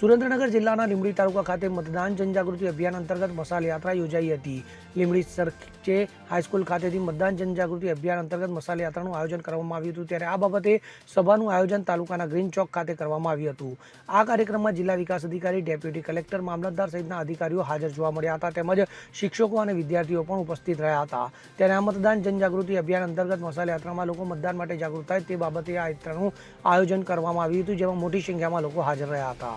સુરેન્દ્રનગર જિલ્લાના લીંબડી તાલુકા ખાતે મતદાન જનજાગૃતિ અભિયાન અંતર્ગત મસાલ યાત્રા યોજાઈ હતી. લીંબડી સરચે હાઈસ્કૂલ ખાતેથી મતદાન જનજાગૃતિ અભિયાન અંતર્ગત મસાલ યાત્રાનું આયોજન કરવામાં આવ્યું હતું. ત્યારે આ બાબતે સભાનું આયોજન તાલુકાના ગ્રીન ચોક ખાતે કરવામાં આવ્યું હતું. આ કાર્યક્રમમાં જિલ્લા વિકાસ અધિકારી, ડેપ્યુટી કલેક્ટર, મામલતદાર સહિતના અધિકારીઓ હાજર જોવા મળ્યા હતા તેમજ શિક્ષકો અને વિદ્યાર્થીઓ પણ ઉપસ્થિત રહ્યા હતા. ત્યારે આ મતદાન જનજાગૃતિ અભિયાન અંતર્ગત મસાલ યાત્રામાં લોકો મતદાન માટે જાગૃત થાય તે બાબતે આ યાત્રાનું આયોજન કરવામાં આવ્યું હતું, જેમાં મોટી સંખ્યામાં લોકો હાજર રહ્યા હતા.